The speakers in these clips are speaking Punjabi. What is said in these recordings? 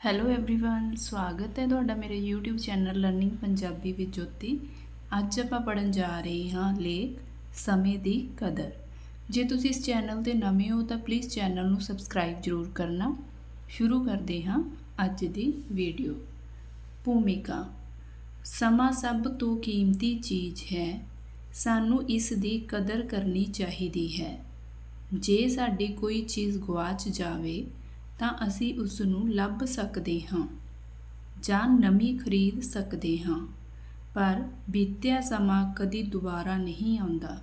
ਹੈਲੋ एवरीवन ਸਵਾਗਤ ਹੈ ਤੁਹਾਡਾ ਮੇਰੇ YouTube ਚੈਨਲ ਲਰਨਿੰਗ ਪੰਜਾਬੀ ਵਿੱਚ ਜੋਤੀ ਅੱਜ ਆਪਾਂ ਪੜਨ ਜਾ ਰਹੇ ਹਾਂ ਲੇਖ ਸਮੇਂ ਦੀ ਕਦਰ ਜੇ ਤੁਸੀਂ ਇਸ ਚੈਨਲ ਤੇ ਨਵੇਂ ਹੋ ਤਾਂ ਪਲੀਜ਼ ਚੈਨਲ ਨੂੰ ਸਬਸਕ੍ਰਾਈਬ ਜ਼ਰੂਰ ਕਰਨਾ ਸ਼ੁਰੂ ਕਰਦੇ ਹਾਂ ਅੱਜ ਦੀ ਵੀਡੀਓ ਭੂਮਿਕਾ ਸਮਾਂ ਸਭ ਤੋਂ ਕੀਮਤੀ ਚੀਜ਼ ਹੈ ਸਾਨੂੰ ਇਸ ਦੀ ਕਦਰ ਕਰਨੀ ਚਾਹੀਦੀ ਹੈ ਜੇ ਸਾਡੀ ਕੋਈ ਚੀਜ਼ ਗਵਾਚ ਜਾਵੇ ਤਾਂ ਅਸੀਂ ਉਸ ਨੂੰ ਲੱਭ ਸਕਦੇ ਹਾਂ ਜਾਂ ਨਵੀਂ ਖਰੀਦ ਸਕਦੇ ਹਾਂ। ਪਰ ਬੀਤਿਆ ਸਮਾਂ ਕਦੀ ਦੁਬਾਰਾ ਨਹੀਂ ਆਉਂਦਾ।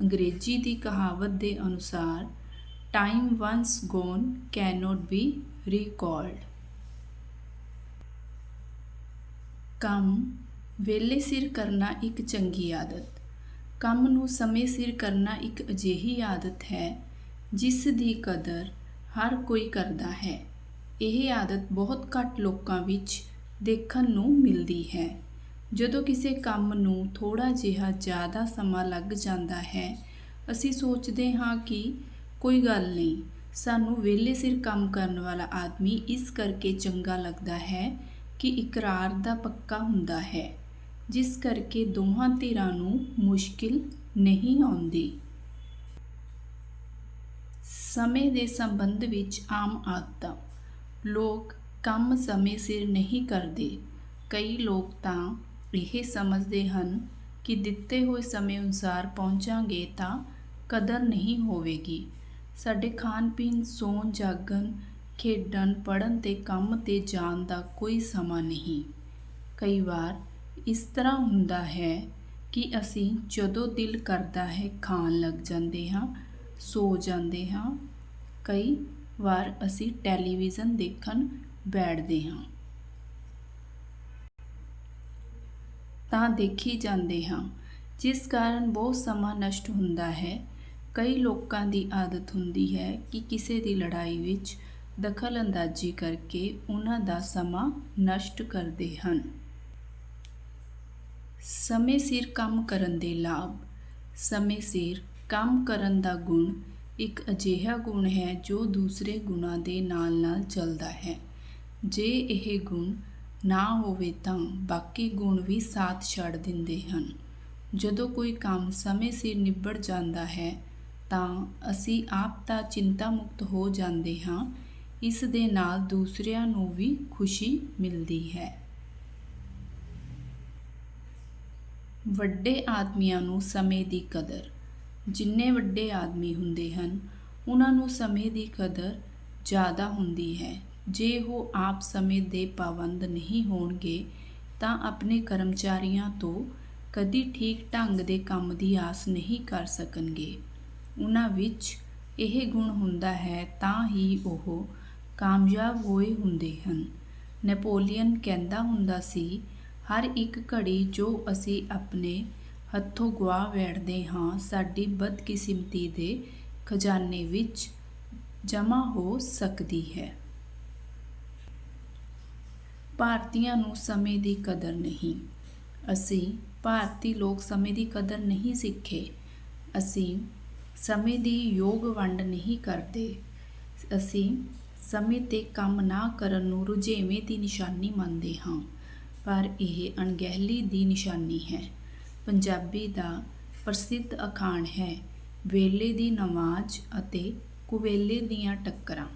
ਅੰਗਰੇਜ਼ੀ ਦੀ ਕਹਾਵਤ ਦੇ ਅਨੁਸਾਰ time once gone cannot be recalled ਕੰਮ, ਵੇਲੇ ਸਿਰ ਕਰਨਾ ਇੱਕ ਚੰਗੀ ਆਦਤ। ਕੰਮ ਨੂੰ ਸਮੇਂ ਸਿਰ ਕਰਨਾ ਇੱਕ ਅਜਿਹੀ ਆਦਤ ਹੈ, ਜਿਸ ਦੀ ਕਦਰ ਹਰ ਕੋਈ ਕਰਦਾ ਹੈ। ਇਹ ਆਦਤ ਬਹੁਤ ਘੱਟ ਲੋਕਾਂ ਵਿੱਚ ਦੇਖਣ ਨੂੰ ਮਿਲਦੀ ਹੈ। ਜਦੋਂ ਕਿਸੇ ਕੰਮ ਨੂੰ ਥੋੜਾ ਜਿਹਾ ਜ਼ਿਆਦਾ ਸਮਾਂ ਲੱਗ ਜਾਂਦਾ ਹੈ, ਅਸੀਂ ਸੋਚਦੇ ਹਾਂ ਕਿ ਕੋਈ ਗੱਲ ਨਹੀਂ, ਸਾਨੂੰ ਵੇਲੇ ਸਿਰ ਕੰਮ ਕਰਨ ਵਾਲਾ ਆਦਮੀ ਇਸ ਕਰਕੇ ਚੰਗਾ ਲੱਗਦਾ ਹੈ ਕਿ ਇਕਰਾਰ ਦਾ ਪੱਕਾ ਹੁੰਦਾ ਹੈ, ਜਿਸ ਕਰਕੇ ਦੋਹਾਂ ਧਿਰਾਂ ਨੂੰ ਮੁਸ਼ਕਿਲ ਨਹੀਂ ਆਉਂਦੀ। ਸਮੇਂ ਦੇ ਸੰਬੰਧ ਵਿੱਚ ਆਮ ਆਦਤਾਂ। ਲੋਕ ਕੰਮ ਸਮੇਂ ਸਿਰ ਨਹੀਂ ਕਰਦੇ। ਕਈ ਲੋਕ ਤਾਂ ਇਹ ਸਮਝਦੇ ਹਨ ਕਿ ਦਿੱਤੇ ਹੋਏ ਸਮੇਂ ਅਨੁਸਾਰ ਪਹੁੰਚਾਂਗੇ ਤਾਂ ਕਦਰ ਨਹੀਂ ਹੋਵੇਗੀ। ਸਾਡੇ ਖਾਣ ਪੀਣ ਸੌਣ, ਜਾਗਣ, ਖੇਡਣ, ਪੜ੍ਹਨ ਤੇ ਕੰਮ ਤੇ ਜਾਣ ਦਾ ਕੋਈ ਸਮਾਂ ਨਹੀਂ। ਕਈ ਵਾਰ ਇਸ ਤਰ੍ਹਾਂ ਹੁੰਦਾ ਹੈ ਕਿ ਅਸੀਂ ਜਦੋਂ ਦਿਲ ਕਰਦਾ ਹੈ ਖਾਣ ਲੱਗ ਜਾਂਦੇ ਹਾਂ ਸੋ ਜਾਂਦੇ ਹਾਂ। ਕਈ ਵਾਰ ਅਸੀਂ ਟੈਲੀਵਿਜ਼ਨ ਦੇਖਣ ਬੈਠਦੇ ਹਾਂ। ਤਾਂ ਦੇਖੀ ਜਾਂਦੇ ਹਾਂ। ਜਿਸ ਕਾਰਨ ਬਹੁਤ ਸਮਾਂ ਨਸ਼ਟ ਹੁੰਦਾ ਹੈ। ਕਈ ਲੋਕਾਂ ਦੀ ਆਦਤ ਹੁੰਦੀ ਹੈ ਕਿ ਕਿਸੇ ਦੀ ਲੜਾਈ ਵਿੱਚ ਦਖਲ ਅੰਦਾਜ਼ੀ ਕਰਕੇ ਉਹਨਾਂ ਦਾ ਸਮਾਂ ਨਸ਼ਟ ਕਰਦੇ ਹਨ। ਸਮੇਂ ਸਿਰ ਕੰਮ ਕਰਨ ਦੇ ਲਾਭ, ਸਮੇਂ ਸਿਰ ਕੰਮ ਕਰਨ ਦਾ ਗੁਣ ਇੱਕ ਅਜਿਹਾ ਗੁਣ ਹੈ ਜੋ ਦੂਸਰੇ ਗੁਣਾਂ ਦੇ ਨਾਲ-ਨਾਲ ਚੱਲਦਾ ਹੈ। ਜੇ ਇਹ ਗੁਣ ਨਾ ਹੋਵੇ ਤਾਂ ਬਾਕੀ ਗੁਣ ਵੀ ਸਾਥ ਛੱਡ ਦਿੰਦੇ ਹਨ। ਜਦੋਂ ਕੋਈ ਕੰਮ ਸਮੇਂ ਸਿਰ ਨਿਬੜ ਜਾਂਦਾ ਹੈ ਤਾਂ ਅਸੀਂ ਆਪ ਤਾਂ ਚਿੰਤਾ ਮੁਕਤ ਹੋ ਜਾਂਦੇ ਹਾਂ, ਇਸ ਦੇ ਨਾਲ ਦੂਸਰਿਆਂ ਨੂੰ ਵੀ ਖੁਸ਼ੀ ਮਿਲਦੀ ਹੈ। ਵੱਡੇ ਆਦਮੀਆਂ ਨੂੰ ਸਮੇਂ ਦੀ ਕਦਰ ਜਿੰਨੇ ਵੱਡੇ ਆਦਮੀ ਹੁੰਦੇ ਹਨ, ਉਹਨਾਂ ਨੂੰ ਸਮੇਂ ਦੀ ਕਦਰ ਜ਼ਿਆਦਾ ਹੁੰਦੀ ਹੈ। ਜੇ ਉਹ ਆਪ ਸਮੇਂ ਦੇ ਪਾਬੰਦ ਨਹੀਂ ਹੋਣਗੇ, ਤਾਂ ਆਪਣੇ ਕਰਮਚਾਰੀਆਂ ਤੋਂ ਕਦੀ ਠੀਕ ਢੰਗ ਦੇ ਕੰਮ ਦੀ ਆਸ ਨਹੀਂ ਕਰ ਸਕਣਗੇ। ਉਹਨਾਂ ਵਿੱਚ ਇਹ ਗੁਣ ਹੁੰਦਾ ਹੈ, ਤਾਂ ਹੀ ਉਹ ਕਾਮਯਾਬ ਹੋਏ ਹੁੰਦੇ ਹਨ। ਨੈਪੋਲੀਅਨ ਕਹਿੰਦਾ ਹੁੰਦਾ ਸੀ, ਹਰ ਇੱਕ ਘੜੀ ਜੋ ਅਸੀਂ ਆਪਣੇ ਹੱਥੋਂ ਗਵਾ ਬੈਠਦੇ ਹਾਂ, ਸਾਡੀ ਬਦਕਿਸਮਤੀ ਦੇ ਖਜ਼ਾਨੇ ਵਿੱਚ ਜਮ੍ਹਾਂ ਹੋ ਸਕਦੀ ਹੈ। ਭਾਰਤੀਆਂ ਨੂੰ ਸਮੇਂ ਦੀ ਕਦਰ ਨਹੀਂ। ਅਸੀਂ ਭਾਰਤੀ ਲੋਕ ਸਮੇਂ ਦੀ ਕਦਰ ਨਹੀਂ ਸਿੱਖੇ। ਅਸੀਂ ਸਮੇਂ ਦੀ ਯੋਗ ਵੰਡ ਨਹੀਂ ਕਰਦੇ। ਅਸੀਂ ਸਮੇਂ ਤੇ ਕੰਮ ਨਾ ਕਰਨ ਨੂੰ ਰੁਝੇਵੇਂ ਦੀ ਨਿਸ਼ਾਨੀ ਮੰਨਦੇ ਹਾਂ। ਪਰ ਇਹ ਅਣਗਹਿਲੀ ਦੀ ਨਿਸ਼ਾਨੀ ਹੈ। ਪੰਜਾਬੀ ਦਾ ਪ੍ਰਸਿੱਧ ਅਖਾਣ ਹੈ ਵੇਲੇ ਦੀ ਨਮਾਜ਼ ਅਤੇ ਕੁਵੇਲੇ ਦੀਆਂ ਟੱਕਰਾਂ।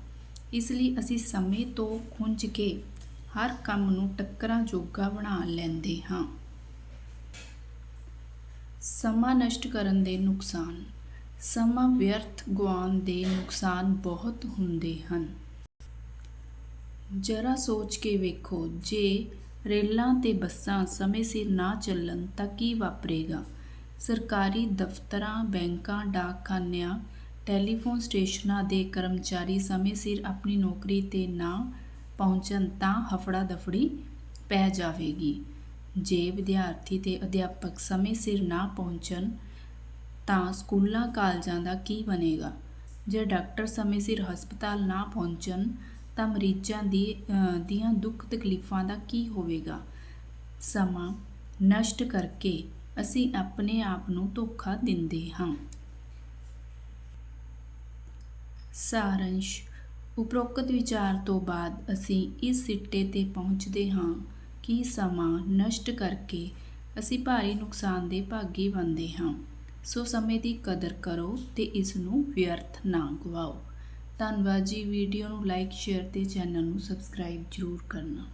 ਇਸ ਲਈ ਅਸੀਂ ਸਮੇਂ ਤੋਂ ਖੁੰਝ ਕੇ ਹਰ ਕੰਮ ਨੂੰ ਟੱਕਰਾਂ ਜੋਗਾ ਬਣਾ ਲੈਂਦੇ ਹਾਂ। ਸਮਾਂ ਨਸ਼ਟ ਕਰਨ ਦੇ ਨੁਕਸਾਨ। ਸਮਾਂ ਵਿਅਰਥ ਗਵਾਉਣ ਦੇ ਨੁਕਸਾਨ ਬਹੁਤ ਹੁੰਦੇ ਹਨ। ਜਰਾ ਸੋਚ ਕੇ ਵੇਖੋ, ਜੇ ਰੇਲਾਂ ਤੇ ਬੱਸਾਂ ਸਮੇਂ ਸਿਰ ਨਾ ਚੱਲਣ ਤਾਂ ਕੀ ਵਾਪਰੇਗਾ? ਸਰਕਾਰੀ ਦਫ਼ਤਰਾਂ, ਬੈਂਕਾਂ, ਡਾਕਖਾਨਿਆਂ, ਟੈਲੀਫੋਨ ਸਟੇਸ਼ਨਾਂ ਦੇ ਕਰਮਚਾਰੀ ਸਮੇਂ ਸਿਰ ਆਪਣੀ ਨੌਕਰੀ ਤੇ ਨਾ ਪਹੁੰਚਣ ਤਾਂ ਹਫੜਾ ਦਫੜੀ ਪੈ ਜਾਵੇਗੀ। ਜੇ ਵਿਦਿਆਰਥੀ ਤੇ ਅਧਿਆਪਕ ਸਮੇਂ ਸਿਰ ਨਾ ਪਹੁੰਚਣ ਤਾਂ ਸਕੂਲਾਂ, ਕਾਲਜਾਂ ਦਾ ਕੀ ਬਣੇਗਾ? ਜੇ ਡਾਕਟਰ ਸਮੇਂ ਸਿਰ ਹਸਪਤਾਲ ਨਾ ਪਹੁੰਚਣ ਤਾਂ ਮਰੀਜ਼ਾਂ ਦੀ ਦੀਆਂ ਦੁੱਖ ਤਕਲੀਫਾਂ ਦਾ ਕੀ ਹੋਵੇਗਾ? ਸਮਾਂ ਨਸ਼ਟ ਕਰਕੇ ਅਸੀਂ ਆਪਣੇ ਆਪ ਨੂੰ ਧੋਖਾ ਦਿੰਦੇ ਹਾਂ। ਸਾਰੰਸ਼, ਉਪਰੋਕਤ ਵਿਚਾਰ ਤੋਂ ਬਾਅਦ ਅਸੀਂ ਇਸ ਸਿੱਟੇ ਤੇ ਪਹੁੰਚਦੇ ਹਾਂ ਕਿ ਸਮਾਂ ਨਸ਼ਟ ਕਰਕੇ ਅਸੀਂ ਭਾਰੀ ਨੁਕਸਾਨ ਦੇ ਭਾਗੀ ਬਣਦੇ ਹਾਂ। ਸੋ ਸਮੇਂ ਦੀ ਕਦਰ ਕਰੋ ਤੇ ਇਸ ਨੂੰ ਵਿਅਰਥ ਨਾ ਗਵਾਓ। ਧੰਨਵਾਦ ਜੀ। ਵੀਡੀਓ ਨੂੰ ਲਾਈਕ ਸ਼ੇਅਰ ਤੇ ਚੈਨਲ ਨੂੰ ਸਬਸਕ੍ਰਾਈਬ ਜਰੂਰ ਕਰਨਾ।